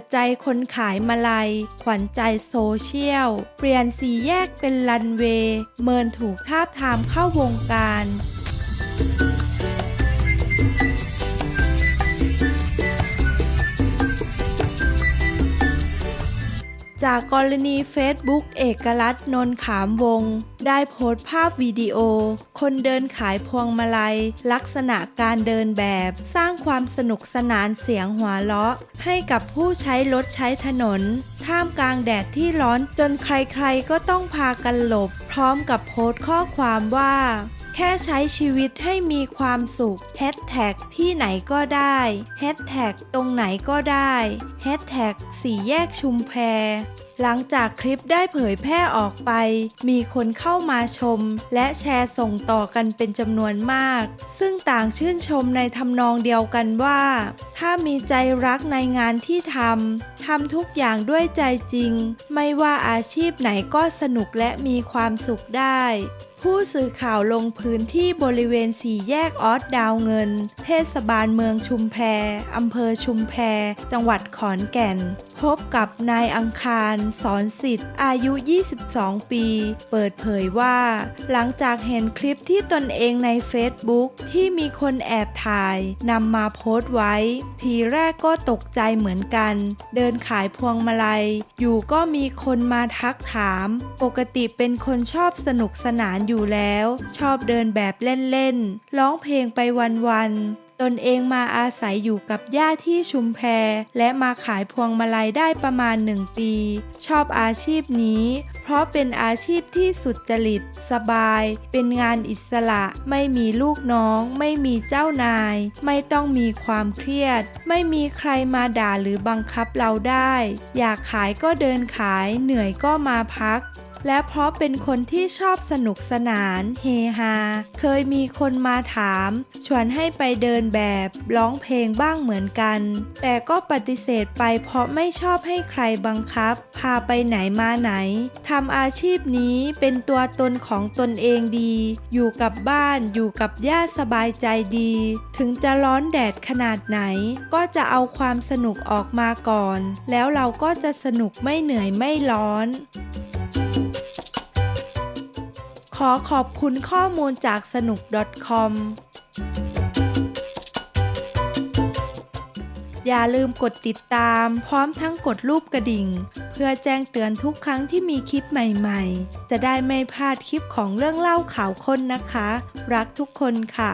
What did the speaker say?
ดใจคนขายมาลัย ขวัญใจโซเชียล เปลี่ยนสีแยกเป็นลันเวย์ เมินถูกทาบทามเข้าวงการ จากกรณี Facebook เอกลักษณ์นนขามวง ได้โพสต์ภาพวิดีโอ คนเดินขายพวงมาลัย ลักษณะการเดินแบบ สร้างความสนุกสนานเสียงหัวเราะ ให้กับผู้ใช้รถใช้ถนน ท่ามกลางแดดที่ร้อนจนใครๆก็ต้องพากันหลบ พร้อมกับโพสต์ข้อความว่า แค่ใช้ชีวิตให้มีความสุขแฮชแท็กที่ไหนก็ได้แฮชแท็กตรงไหนก็ได้แฮชแท็กสี่แยกชุมแพ หลังจากคลิปได้เผยแพร่ออกไป มีคนเข้ามาชม และแชร์ส่งต่อกันเป็นจำนวนมาก ซึ่งต่างชื่นชมในทำนองเดียวกันว่า ถ้ามีใจรักในงานที่ทำทำทุกอย่างด้วยใจจริง ไม่ว่าอาชีพไหนก็สนุกและมีความสุขได้ ผู้สื่อข่าวลงพื้นที่บริเวณสี่แยกออสดาวเงิน เทศบาลเมืองชุมแพอำเภอชุมแพ จังหวัดขอนแก่นพบกับนายอังคารสอนสิทธิ์อายุ 22 ปี เปิดเผยว่า หลังจากเห็นคลิปที่ตนเองใน Facebook ที่มีคนแอบถ่ายนำมาโพสต์ไว้ ทีแรกก็ตกใจเหมือนกัน เดินขายพวงมาลัย อยู่ก็มีคนมาทักถาม ปกติเป็นคนชอบสนุกสนานอยู่แล้ว ชอบเดินแบบเล่นๆร้องเพลงไปวันๆ ตนเองมาอาศัยอยู่กับย่าที่ชุมแพ และมาขายพวงมาลัยได้ประมาณหนึ่งปี ชอบอาชีพนี้ เพราะเป็นอาชีพที่สุดจริต สบาย เป็นงานอิสระ ไม่มีลูกน้อง ไม่มีเจ้านาย ไม่ต้องมีความเครียด ไม่มีใครมาด่าหรือบังคับเราได้ อยากขายก็เดินขาย เหนื่อยก็มาพัก และเพราะเป็นคนที่ชอบสนุกสนาน เฮฮา เคยมีคนมาถาม ชวนให้ไปเดินแบบร้องเพลงบ้างเหมือนกัน แต่ก็ปฏิเสธไปเพราะไม่ชอบให้ใครบังคับ พาไปไหนมาไหนทำอาชีพนี้เป็นตัวตนของตนเองดี อยู่กับบ้านอยู่กับญาติสบายใจดี ถึงจะร้อนแดดขนาดไหน ก็จะเอาความสนุกออกมาก่อน แล้วเราก็จะสนุกไม่เหนื่อยไม่ร้อน ขอขอบคุณข้อมูลจากสนุก .com อย่าลืมกดติดตามพร้อมทั้งกดรูปกระดิ่ง เพื่อแจ้งเตือนทุกครั้งที่มีคลิปใหม่ๆ จะได้ไม่พลาดคลิปของเรื่องเล่าข่าวคนนะคะ รักทุกคนค่ะ